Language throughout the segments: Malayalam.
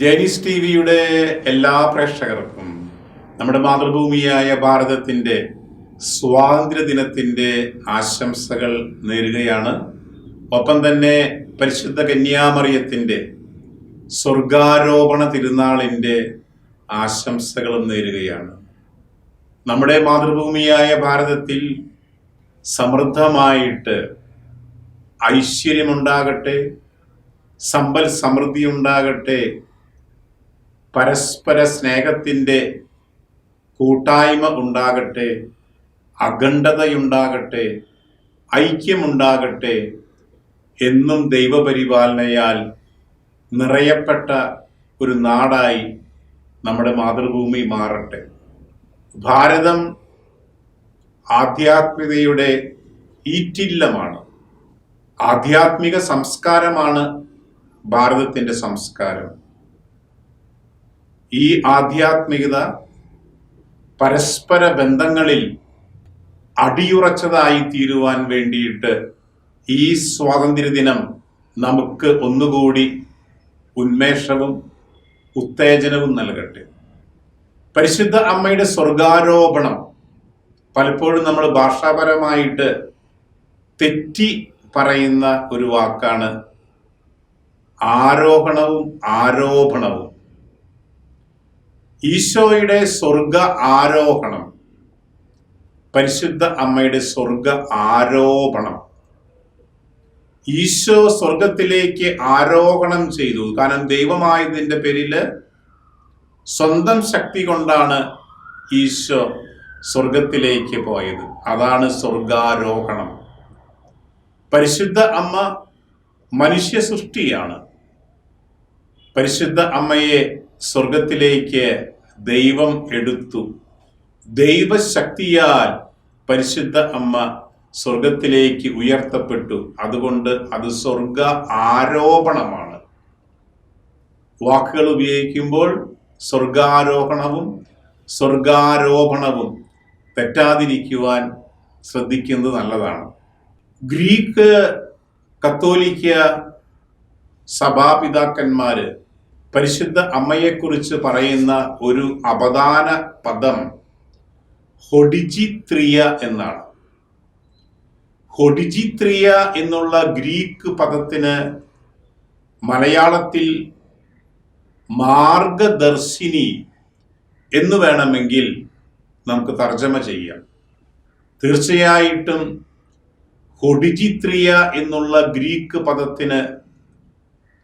ജൈനിസ് ടി വിയുടെ എല്ലാ പ്രേക്ഷകർക്കും നമ്മുടെ മാതൃഭൂമിയായ ഭാരതത്തിന്റെ സ്വാതന്ത്ര്യ ദിനത്തിന്റെ ആശംസകൾ നേരുകയാണ്. ഒപ്പം തന്നെ പരിശുദ്ധ കന്യാമറിയത്തിന്റെ സ്വർഗാരോപണ തിരുനാളിന്റെ ആശംസകളും നേരുകയാണ്. നമ്മുടെ മാതൃഭൂമിയായ ഭാരതത്തിൽ സമൃദ്ധമായിട്ട് ഐശ്വര്യമുണ്ടാകട്ടെ സമ്പൽ സമൃദ്ധി ഉണ്ടാകട്ടെ പരസ്പര സ്നേഹത്തിന്റെ കൂട്ടായ്മ ഉണ്ടാകട്ടെ അഖണ്ഡതയുണ്ടാകട്ടെ ഐക്യമുണ്ടാകട്ടെ എന്നും ദൈവപരിപാലനയാൽ നിറയപ്പെട്ട ഒരു നാടായി നമ്മുടെ മാതൃഭൂമി മാറട്ടെ. ഭാരതം ആധ്യാത്മികതയുടെ ഈറ്റില്ലമാണ്. ആധ്യാത്മിക സംസ്കാരമാണ് ഭാരതത്തിന്റെ സംസ്കാരം. ഈ ആധ്യാത്മികത പരസ്പര ബന്ധങ്ങളിൽ അടിയുറച്ചതായി തീരുവാൻ വേണ്ടിയിട്ട് ഈ സ്വാതന്ത്ര്യദിനം നമുക്ക് ഒന്നുകൂടി ഉന്മേഷവും ഉത്തേജനവും നൽകട്ടെ. പരിശുദ്ധ അമ്മയുടെ സ്വർഗാരോപണം പലപ്പോഴും നമ്മൾ ഭാഷാപരമായിട്ട് തെറ്റി പറയുന്ന ഒരു വാക്കാണ് ആരോഹണവും ആരോപണവും. ഈശോയുടെ സ്വർഗ ആരോഹണം പരിശുദ്ധ അമ്മയുടെ സ്വർഗ ആരോപണം. ഈശോ സ്വർഗത്തിലേക്ക് ആരോഹണം ചെയ്തു. കാരണം ദൈവമായതിന്റെ പേരിൽ സ്വന്തം ശക്തി കൊണ്ടാണ് ഈശോ സ്വർഗത്തിലേക്ക് പോയത്. അതാണ് സ്വർഗാരോഹണം പരിശുദ്ധ അമ്മ മനുഷ്യ സൃഷ്ടിയാണ് പരിശുദ്ധ അമ്മയെ സ്വർഗത്തിലേക്ക് ദൈവം എടുത്തു. ദൈവശക്തിയാൽ പരിശുദ്ധ അമ്മ സ്വർഗത്തിലേക്ക് ഉയർത്തപ്പെട്ടു. അതുകൊണ്ട് അത് സ്വർഗ ആരോപണമാണ്. വാക്കുകൾ ഉപയോഗിക്കുമ്പോൾ സ്വർഗാരോഹണവും സ്വർഗാരോപണവും തെറ്റാതിരിക്കുവാൻ ശ്രദ്ധിക്കുന്നത് നല്ലതാണ്. ഗ്രീക്ക് കത്തോലിക്ക സഭാപിതാക്കന്മാര് പരിശുദ്ധ അമ്മയെക്കുറിച്ച് പറയുന്ന ഒരു അപദാന പദം ഹൊഡിജിത്രിയ എന്നാണ്. ഹൊഡിജിത്രിയ എന്നുള്ള ഗ്രീക്ക് പദത്തിന് മലയാളത്തിൽ മാർഗദർശിനി എന്ന് വേണമെങ്കിൽ നമുക്ക് തർജമ ചെയ്യാം. തീർച്ചയായിട്ടും ഹൊഡിജിത്രിയ എന്നുള്ള ഗ്രീക്ക് പദത്തിന്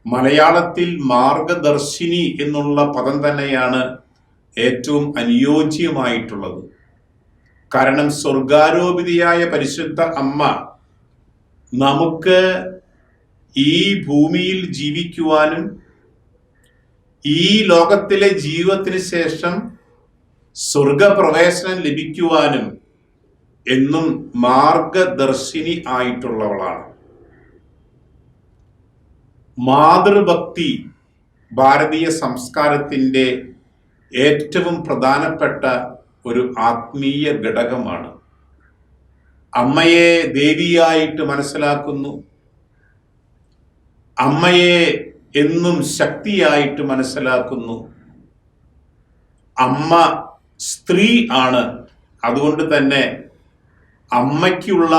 മലയാളത്തിൽ മാർഗദർശിനി എന്നുള്ള പദം തന്നെയാണ് ഏറ്റവും അനുയോജ്യമായിട്ടുള്ളത്. കാരണം സ്വർഗാരോപിതയായ പരിശുദ്ധ അമ്മ നമുക്ക് ഈ ഭൂമിയിൽ ജീവിക്കുവാനും ഈ ലോകത്തിലെ ജീവിതത്തിന് ശേഷം സ്വർഗപ്രവേശനം ലഭിക്കുവാനും എന്നും മാർഗദർശിനി ആയിട്ടുള്ളവളാണ്. മാതൃഭക്തി ഭാരതീയ സംസ്കാരത്തിന്റെ ഏറ്റവും പ്രധാനപ്പെട്ട ഒരു ആത്മീയ ഘടകമാണ്. അമ്മയെ ദേവിയായിട്ട് മനസ്സിലാക്കുന്നു. അമ്മയെ എന്നും ശക്തിയായിട്ട് മനസ്സിലാക്കുന്നു. അമ്മ സ്ത്രീ ആണ്. അതുകൊണ്ട് തന്നെ അമ്മയ്ക്കുള്ള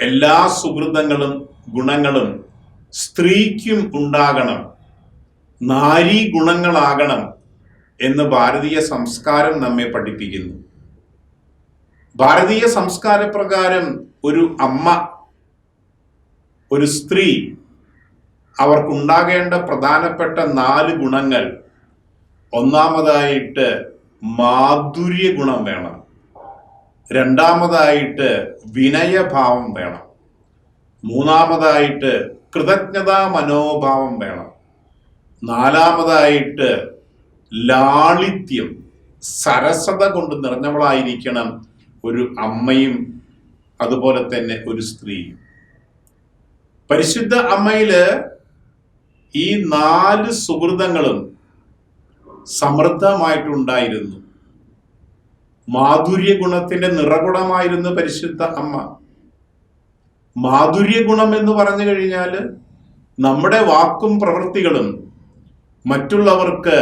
എല്ലാ സുഹൃതങ്ങളും ഗുണങ്ങളും സ്ത്രീക്കും ഉണ്ടാകണം നാരീ ഗുണങ്ങളാകണം എന്ന് ഭാരതീയ സംസ്കാരം നമ്മെ പഠിപ്പിക്കുന്നു. ഭാരതീയ സംസ്കാരപ്രകാരം ഒരു അമ്മ ഒരു സ്ത്രീ അവർക്കുണ്ടാകേണ്ട പ്രധാനപ്പെട്ട നാല് ഗുണങ്ങൾ. ഒന്നാമതായിട്ട് മാധുര്യ ഗുണം വേണം. രണ്ടാമതായിട്ട് വിനയഭാവം വേണം. മൂന്നാമതായിട്ട് കൃതജ്ഞതാ മനോഭാവം വേണം. നാലാമതായിട്ട് ലാളിത്യം. സരസത കൊണ്ട് നിറഞ്ഞവളായിരിക്കണം ഒരു അമ്മയും അതുപോലെ തന്നെ ഒരു സ്ത്രീയും. പരിശുദ്ധ അമ്മയിൽ ഈ നാല് സുഹൃതങ്ങളും സമൃദ്ധമായിട്ടുണ്ടായിരുന്നു. മാധുര്യ ഗുണത്തിന്റെ നിറകുടമായിരുന്നു പരിശുദ്ധ അമ്മ. മാധുര്യ ഗുണം എന്ന് പറഞ്ഞു കഴിഞ്ഞാൽ നമ്മുടെ വാക്കും പ്രവൃത്തികളും മറ്റുള്ളവർക്ക്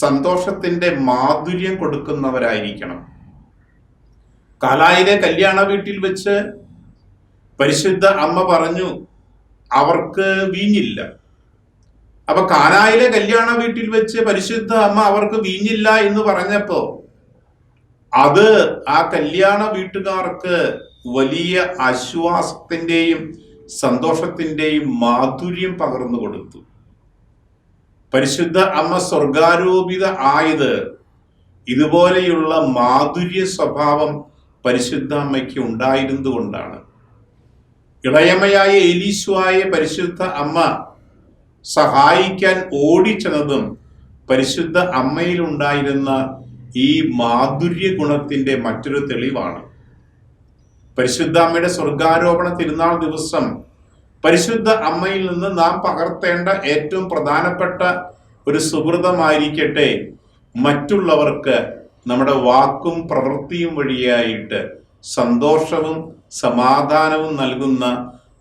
സന്തോഷത്തിന്റെ മാധുര്യം കൊടുക്കുന്നവരായിരിക്കണം. കാലായിലെ കല്യാണ വീട്ടിൽ വെച്ച് പരിശുദ്ധ അമ്മ പറഞ്ഞു അവർക്ക് വീഞ്ഞില്ല. അപ്പൊ കാനായിലെ കല്യാണ വീട്ടിൽ വെച്ച് പരിശുദ്ധ അമ്മ അവർക്ക് വീഞ്ഞില്ല എന്ന് പറഞ്ഞപ്പോ അത് ആ കല്യാണ വീട്ടുകാർക്ക് വലിയ ആശ്വാസത്തിന്റെയും സന്തോഷത്തിന്റെയും മാധുര്യം പകർന്നു കൊടുത്തു. പരിശുദ്ധ അമ്മ സ്വർഗാരോപിത ആയത് ഇതുപോലെയുള്ള മാധുര്യ സ്വഭാവം പരിശുദ്ധ അമ്മയ്ക്ക് ഉണ്ടായിരുന്നുകൊണ്ടാണ് ഇളയമയായ എലീശുവായ പരിശുദ്ധ അമ്മ സഹായിക്കാൻ ഓടിച്ചെന്നതും പരിശുദ്ധ അമ്മയിലുണ്ടായിരുന്ന ഈ മാധുര്യ ഗുണത്തിന്റെ മറ്റൊരു തെളിവാണ്. പരിശുദ്ധ അമ്മയുടെ സ്വർഗാരോപണ തിരുനാൾ ദിവസം പരിശുദ്ധ അമ്മയിൽ നിന്ന് നാം പകർത്തേണ്ട ഏറ്റവും പ്രധാനപ്പെട്ട ഒരു സുഹൃതമായിരിക്കട്ടെ മറ്റുള്ളവർക്ക് നമ്മുടെ വാക്കും പ്രവൃത്തിയും വഴിയായിട്ട് സന്തോഷവും സമാധാനവും നൽകുന്ന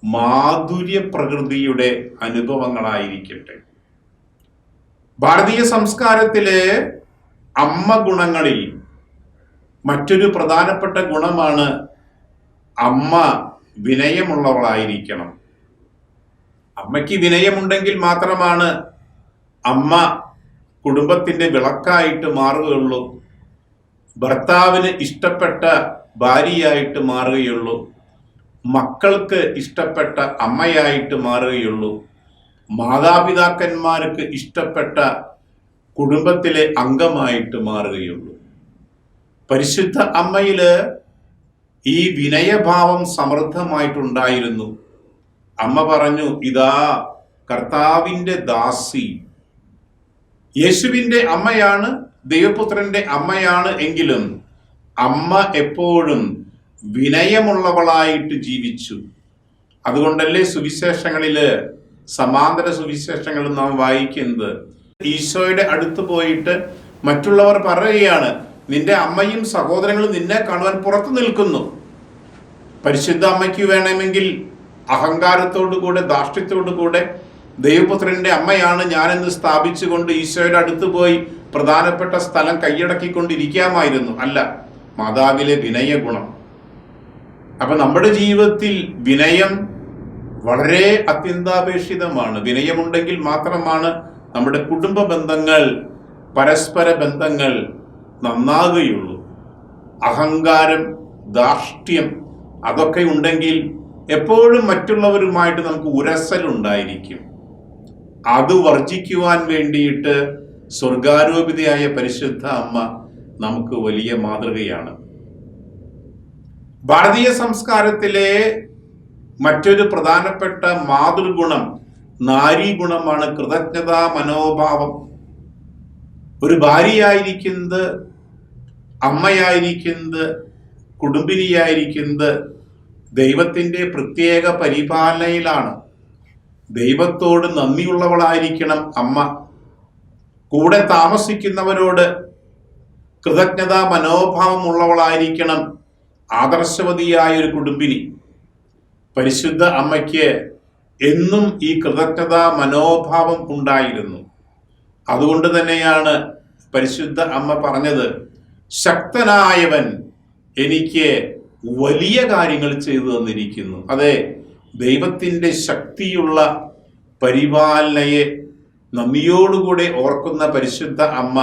മാധുര്യ പ്രകൃതിയുടെ അനുഭവങ്ങളായിരിക്കട്ടെ. ഭാരതീയ സംസ്കാരത്തിലെ അമ്മ ഗുണങ്ങളിൽ മറ്റൊരു പ്രധാനപ്പെട്ട ഗുണമാണ് അമ്മ വിനയമുള്ളവളായിരിക്കണം. അമ്മയ്ക്ക് വിനയമുണ്ടെങ്കിൽ മാത്രമാണ് അമ്മ കുടുംബത്തിന്റെ വിളക്കായിട്ട് മാറുകയുള്ളൂ. ഭർത്താവിന് ഇഷ്ടപ്പെട്ട ഭാര്യയായിട്ട് മാറുകയുള്ളൂ. മക്കൾക്ക് ഇഷ്ടപ്പെട്ട അമ്മയായിട്ട് മാറുകയുള്ളൂ. മാതാപിതാക്കന്മാർക്ക് ഇഷ്ടപ്പെട്ട കുടുംബത്തിലെ അംഗമായിട്ട് മാറുകയുള്ളൂ. പരിശുദ്ധ അമ്മയിൽ ഈ വിനയഭാവം സമൃദ്ധമായിട്ടുണ്ടായിരുന്നു. അമ്മ പറഞ്ഞു ഇതാ കർത്താവിന്റെ ദാസി. യേശുവിന്റെ അമ്മയാണ് ദൈവപുത്രന്റെ അമ്മയാണ് എങ്കിലും അമ്മ എപ്പോഴും വിനയമുള്ളവളായിട്ട് ജീവിച്ചു. അതുകൊണ്ടല്ലേ സുവിശേഷങ്ങളിൽ സമാന്തര സുവിശേഷങ്ങൾ നാം വായിക്കുന്നത്? ഈശോയുടെ അടുത്ത് പോയിട്ട് മറ്റുള്ളവർ പറയുകയാണ് നിന്റെ അമ്മയും സഹോദരങ്ങളും നിന്നെ കാണുവാൻ പുറത്തു നിൽക്കുന്നു. പരിശുദ്ധ അമ്മയ്ക്ക് വേണമെങ്കിൽ അഹങ്കാരത്തോടു കൂടെ ധാർഷ്ട്യത്തോടു കൂടെ ദൈവപുത്രന്റെ അമ്മയാണ് ഞാനെന്ന് സ്ഥാപിച്ചുകൊണ്ട് ഈശോയുടെ അടുത്ത് പോയി പ്രധാനപ്പെട്ട സ്ഥലം കൈയടക്കിക്കൊണ്ടിരിക്കാമായിരുന്നു. അല്ല മാതാവിലെ വിനയ ഗുണം. അപ്പൊ നമ്മുടെ ജീവിതത്തിൽ വിനയം വളരെ അത്യന്താപേക്ഷിതമാണ്. വിനയമുണ്ടെങ്കിൽ മാത്രമാണ് നമ്മുടെ കുടുംബ ബന്ധങ്ങൾ പരസ്പര ബന്ധങ്ങൾ നന്നാകുകയുള്ളൂ. അഹങ്കാരം ധാർഷ്ട്യം അതൊക്കെ ഉണ്ടെങ്കിൽ എപ്പോഴും മറ്റുള്ളവരുമായിട്ട് നമുക്ക് ഉരസലുണ്ടായിരിക്കും. അത് വർജിക്കുവാൻ വേണ്ടിയിട്ട് സ്വർഗാരോപിതയായ പരിശുദ്ധ അമ്മ നമുക്ക് വലിയ മാതൃകയാണ്. ഭാരതീയ സംസ്കാരത്തിലെ മറ്റൊരു പ്രധാനപ്പെട്ട മാതൃഗുണം നാരീഗുണമാണ് കൃതജ്ഞതാ മനോഭാവം. ഒരു ഭാര്യയായിരിക്കുന്നത് അമ്മയായിരിക്കുന്നത് കുടുംബിനിയായിരിക്കുന്നത് ദൈവത്തിന്റെ പ്രത്യേക പരിപാലനയിലാണ്. ദൈവത്തോട് നന്ദിയുള്ളവളായിരിക്കണം അമ്മ. കൂടെ താമസിക്കുന്നവരോട് കൃതജ്ഞതാ മനോഭാവമുള്ളവളായിരിക്കണം ആദർശവതിയായ ഒരു കുടുംബിനി. പരിശുദ്ധ അമ്മയ്ക്ക് എന്നും ഈ കൃതജ്ഞതാ മനോഭാവം ഉണ്ടായിരുന്നു. അതുകൊണ്ട് തന്നെയാണ് പരിശുദ്ധ അമ്മ പറഞ്ഞത് ശക്തനായവൻ എനിക്ക് വലിയ കാര്യങ്ങൾ ചെയ്തു തന്നിരിക്കുന്നു. അതെ ദൈവത്തിന്റെ ശക്തിയുള്ള പരിപാലനയെ നന്ദിയോടുകൂടെ ഓർക്കുന്ന പരിശുദ്ധ അമ്മ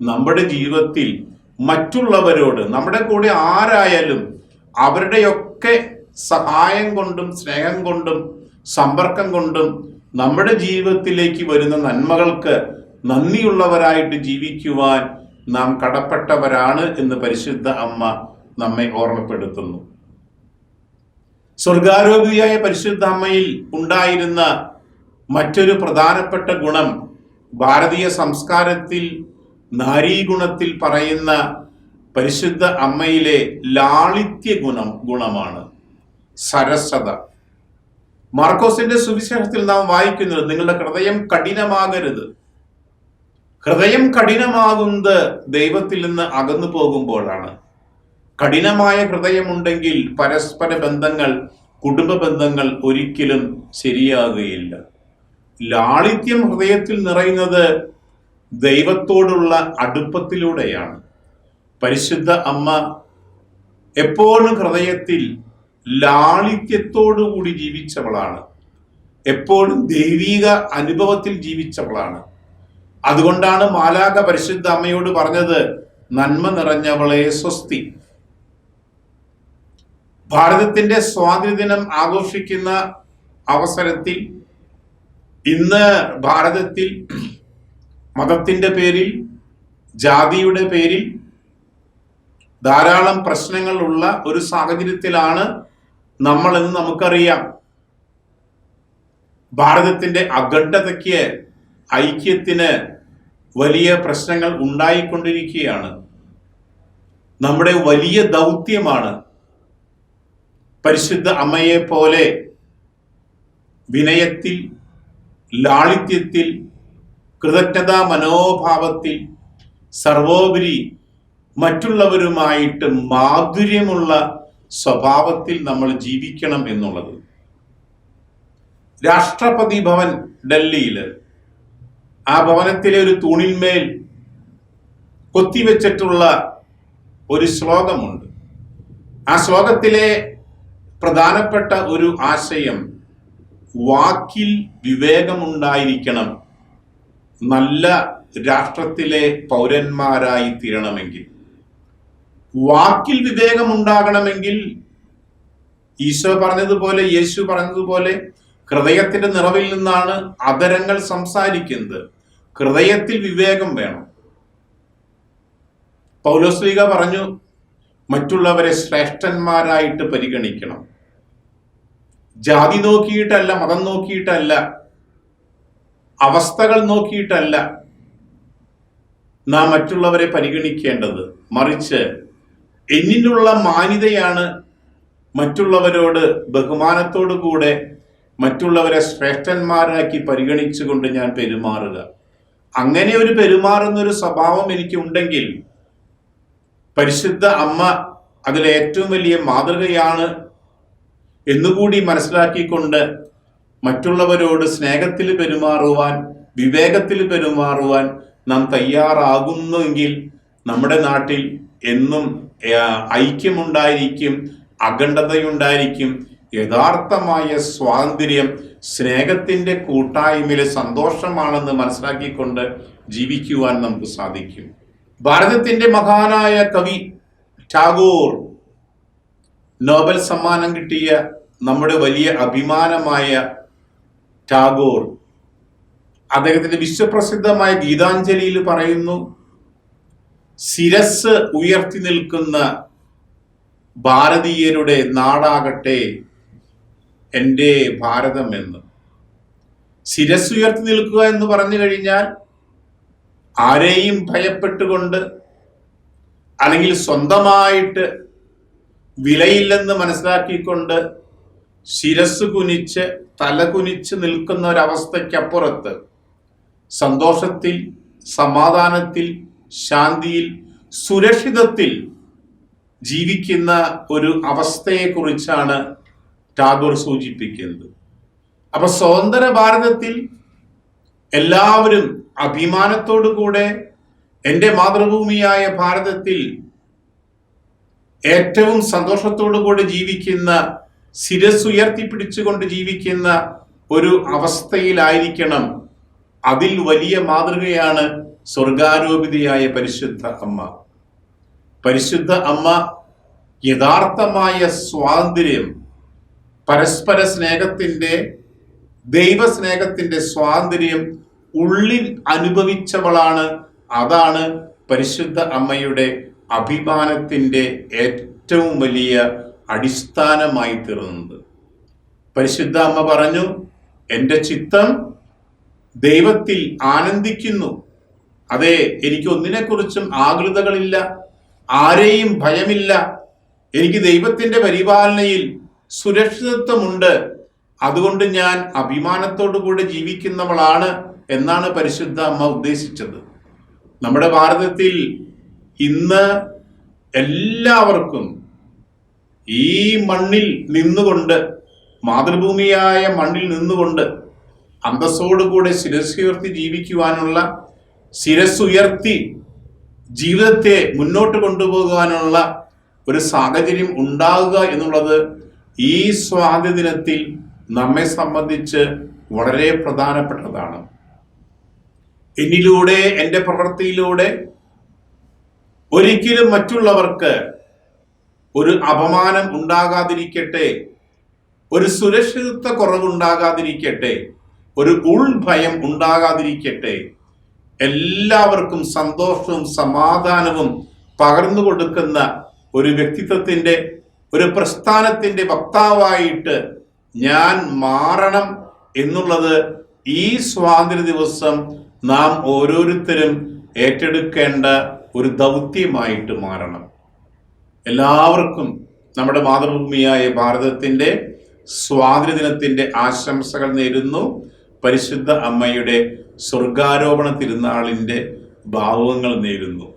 നമ്മുടെ ജീവിതത്തിൽ മറ്റുള്ളവരോട് നമ്മുടെ കൂടെ ആരായാലും അവരുടെയൊക്കെ സഹായം കൊണ്ടും സ്നേഹം കൊണ്ടും സമ്പർക്കം കൊണ്ടും നമ്മുടെ ജീവിതത്തിലേക്ക് വരുന്ന നന്മകൾക്ക് നന്ദിയുള്ളവരായിട്ട് ജീവിക്കുവാൻ നാം കടപ്പെട്ടവരാണ് എന്ന് പരിശുദ്ധ അമ്മ നമ്മെ ഓർമ്മപ്പെടുത്തുന്നു. സ്വർഗാരോപിയായ പരിശുദ്ധ അമ്മയിൽ ഉണ്ടായിരുന്ന മറ്റൊരു പ്രധാനപ്പെട്ട ഗുണം ഭാരതീയ സംസ്കാരത്തിൽ നാരീഗുണത്തിൽ പറയുന്ന പരിശുദ്ധ അമ്മയിലെ ലാളിത്യ ഗുണം ഗുണമാണ് സരസത. മാർക്കോസിന്റെ സുവിശേഷത്തിൽ നാം വായിക്കുന്നത് നിങ്ങളുടെ ഹൃദയം കഠിനമാകരുത്. ഹൃദയം കഠിനമാകുന്നത് ദൈവത്തിൽ നിന്ന് അകന്നു പോകുമ്പോഴാണ്. കഠിനമായ ഹൃദയമുണ്ടെങ്കിൽ പരസ്പര ബന്ധങ്ങൾ കുടുംബ ബന്ധങ്ങൾ ഒരിക്കലും ശരിയാകുകയില്ല. ലാളിത്യം ഹൃദയത്തിൽ നിറയുന്നത് ദൈവത്തോടുള്ള അടുപ്പത്തിലൂടെയാണ്. പരിശുദ്ധ അമ്മ എപ്പോഴും ഹൃദയത്തിൽ ലാളിത്യത്തോടുകൂടി ജീവിച്ചവളാണ്. എപ്പോഴും ദൈവീക അനുഭവത്തിൽ ജീവിച്ചവളാണ്. അതുകൊണ്ടാണ് മാലാക പരിശുദ്ധ അമ്മയോട് പറഞ്ഞത് നന്മ നിറഞ്ഞവളെ സ്വസ്തി. ഭാരതത്തിന്റെ സ്വാതന്ത്ര്യദിനം ആഘോഷിക്കുന്ന അവസരത്തിൽ ഇന്ന് ഭാരതത്തിൽ മതത്തിന്റെ പേരിൽ ജാതിയുടെ പേരിൽ ധാരാളം പ്രശ്നങ്ങൾ ഉള്ള ഒരു സാഹചര്യത്തിലാണ് നമ്മളെന്ന് നമുക്കറിയാം. ഭാരതത്തിന്റെ അഖണ്ഡതയ്ക്ക് ഐക്യത്തിന് വലിയ പ്രശ്നങ്ങൾ ഉണ്ടായിക്കൊണ്ടിരിക്കുകയാണ്. നമ്മുടെ വലിയ ദൗത്യമാണ് പരിശുദ്ധ അമ്മയെ പോലെ വിനയത്തിൽ ലാളിത്യത്തിൽ കൃതജ്ഞതാ മനോഭാവത്തിൽ സർവോപരി മറ്റുള്ളവരുമായിട്ട് മാധുര്യമുള്ള സ്വഭാവത്തിൽ നമ്മൾ ജീവിക്കണം എന്നുള്ളത്. രാഷ്ട്രപതി ഭവൻ ഡൽഹിയിൽ ആ ഭവനത്തിലെ ഒരു തൂണിന്മേൽ കൊത്തിവെച്ചിട്ടുള്ള ഒരു ശ്ലോകമുണ്ട്. ആ ശ്ലോകത്തിലെ പ്രധാനപ്പെട്ട ഒരു ആശയം വാക്കിൽ വിവേകമുണ്ടായിരിക്കണം നല്ല രാഷ്ട്രത്തിലെ പൗരന്മാരായി തീരണമെങ്കിൽ. വാക്കിൽ വിവേകമുണ്ടാകണമെങ്കിൽ ഈശോ പറഞ്ഞതുപോലെ യേശു പറഞ്ഞതുപോലെ ഹൃദയത്തിന്റെ നിറവിൽ നിന്നാണ് അതരങ്ങൾ സംസാരിക്കുന്നത്. ഹൃദയത്തിൽ വിവേകം വേണം. പൗലോസ്ലീഗ പറഞ്ഞു മറ്റുള്ളവരെ ശ്രേഷ്ഠന്മാരായിട്ട് പരിഗണിക്കണം. ജാതി നോക്കിയിട്ടല്ല മതം നോക്കിയിട്ടല്ല അവസ്ഥകൾ നോക്കിയിട്ടല്ല നാം മറ്റുള്ളവരെ പരിഗണിക്കേണ്ടത്. മറിച്ച് എന്നിനുള്ള മാന്യതയാണ് മറ്റുള്ളവരോട് ബഹുമാനത്തോടു കൂടെ മറ്റുള്ളവരെ ശ്രേഷ്ഠന്മാരാക്കി പരിഗണിച്ചുകൊണ്ട് ഞാൻ പെരുമാറുക. അങ്ങനെ ഒരു പെരുമാറുന്നൊരു സ്വഭാവം എനിക്ക് ഉണ്ടെങ്കിൽ പരിശുദ്ധ അമ്മ അതിലെ ഏറ്റവും വലിയ മാതൃകയാണ് എന്നുകൂടി മനസ്സിലാക്കിക്കൊണ്ട് മറ്റുള്ളവരോട് സ്നേഹത്തിൽ പെരുമാറുവാൻ വിവേകത്തിൽ പെരുമാറുവാൻ നാം തയ്യാറാകുന്നുവെങ്കിൽ നമ്മുടെ നാട്ടിൽ എന്നും ഐക്യമുണ്ടായിരിക്കും അഖണ്ഡതയുണ്ടായിരിക്കും യഥാർത്ഥമായ സ്വാതന്ത്ര്യം സ്നേഹത്തിന്റെ കൂട്ടായ്മയിലെ സന്തോഷമാണെന്ന് മനസ്സിലാക്കിക്കൊണ്ട് ജീവിക്കുവാൻ നമുക്ക് സാധിക്കും. ഭാരതത്തിന്റെ മഹാനായ കവി ടാഗോർ നോബൽ സമ്മാനം കിട്ടിയ നമ്മുടെ വലിയ അഭിമാനമായ ടാഗോർ അദ്ദേഹത്തിന്റെ വിശ്വപ്രസിദ്ധമായ ഗീതാഞ്ജലിയിൽ പറയുന്നു ശിരസ് ഉയർത്തി നിൽക്കുന്ന ഭാരതീയരുടെ നാടാകട്ടെ എന്റെ ഭാരതം എന്ന്. ശിരസ് ഉയർത്തി നിൽക്കുക എന്ന് പറഞ്ഞു കഴിഞ്ഞാൽ ആരെയും ഭയപ്പെട്ടുകൊണ്ട് അല്ലെങ്കിൽ സ്വന്തമായിട്ട് വിലയില്ലെന്ന് മനസ്സിലാക്കിക്കൊണ്ട് ശിരസ് കുനിച്ച് തല കുനിച്ച് നിൽക്കുന്ന ഒരവസ്ഥയ്ക്കപ്പുറത്ത് സന്തോഷത്തിൽ സമാധാനത്തിൽ ശാന്തിയിൽ സുരക്ഷിതത്തിൽ ജീവിക്കുന്ന ഒരു അവസ്ഥയെക്കുറിച്ചാണ് ടാഗോർ സൂചിപ്പിക്കുന്നത്. അപ്പൊ സ്വതന്ത്ര ഭാരതത്തിൽ എല്ലാവരും അഭിമാനത്തോടു കൂടെ എന്റെ മാതൃഭൂമിയായ ഭാരതത്തിൽ ഏറ്റവും സന്തോഷത്തോടു കൂടെ ജീവിക്കുന്ന ശിരസ് ഉയർത്തിപ്പിടിച്ചുകൊണ്ട് ജീവിക്കുന്ന ഒരു അവസ്ഥയിലായിരിക്കണം. അതിൽ വലിയ മാതൃകയാണ് സ്വർഗാരോപിതയായ പരിശുദ്ധ അമ്മ. പരിശുദ്ധ അമ്മ യഥാർത്ഥമായ സ്വാതന്ത്ര്യം പരസ്പര സ്നേഹത്തിന്റെ ദൈവസ്നേഹത്തിന്റെ സ്വാതന്ത്ര്യം ഉള്ളിൽ അനുഭവിച്ചവളാണ്. അതാണ് പരിശുദ്ധ അമ്മയുടെ അഭിമാനത്തിന്റെ ഏറ്റവും വലിയ അടിസ്ഥാനമായി തീർന്നത്. പരിശുദ്ധ അമ്മ പറഞ്ഞു എന്റെ ചിത്തം ദൈവത്തിൽ ആനന്ദിക്കുന്നു. അതെ എനിക്ക് ഒന്നിനെക്കുറിച്ചും ആകൃതകളില്ല. ആരെയും ഭയമില്ല. എനിക്ക് ദൈവത്തിന്റെ പരിപാലനയിൽ സുരക്ഷിതത്വമുണ്ട്. അതുകൊണ്ട് ഞാൻ അഭിമാനത്തോടു കൂടെ ജീവിക്കുന്നവളാണ് എന്നാണ് പരിശുദ്ധ അമ്മ ഉദ്ദേശിച്ചത്. നമ്മുടെ ഭാരതത്തിൽ ഇന്ന് എല്ലാവർക്കും ഈ മണ്ണിൽ നിന്നുകൊണ്ട് മാതൃഭൂമിയായ മണ്ണിൽ നിന്നുകൊണ്ട് അന്തസ്സോടുകൂടെ ശിരസ്സുയർത്തി ജീവിക്കുവാനുള്ള ശിരസ്സുയർത്തി ജീവിതത്തെ മുന്നോട്ട് കൊണ്ടുപോകുവാനുള്ള ഒരു സാഹചര്യം ഉണ്ടാകുക എന്നുള്ളത് ഈ സ്വാതന്ത്ര്യദിനത്തിൽ നമ്മെ സംബന്ധിച്ച് വളരെ പ്രധാനപ്പെട്ടതാണ്. എന്നിലൂടെ എന്റെ പ്രവൃത്തിയിലൂടെ ഒരിക്കലും മറ്റുള്ളവർക്ക് ഒരു അപമാനം ഉണ്ടാകാതിരിക്കട്ടെ ഒരു സുരക്ഷിതത്വ കുറവുണ്ടാകാതിരിക്കട്ടെ ഒരു ഉൾഭയം ഉണ്ടാകാതിരിക്കട്ടെ എല്ലാവർക്കും സന്തോഷവും സമാധാനവും പകർന്നു കൊടുക്കുന്ന ഒരു വ്യക്തിത്വത്തിന്റെ ഒരു പ്രസ്ഥാനത്തിന്റെ വക്താവായിട്ട് ഞാൻ മാറണം എന്നുള്ളത് ഈ സ്വാതന്ത്ര്യ ദിവസം നാം ഓരോരുത്തരും ഏറ്റെടുക്കേണ്ട ഒരു ദൗത്യമായിട്ട് മാറണം. എല്ലാവർക്കും നമ്മുടെ മാതൃഭൂമിയായ ഭാരതത്തിന്റെ സ്വാതന്ത്ര്യദിനത്തിന്റെ ആശംസകൾ നേരുന്നു. പരിശുദ്ധ അമ്മയുടെ സ്വർഗാരോപണ തിരുനാളിന്റെ ഭാവങ്ങൾ നേരുന്നു.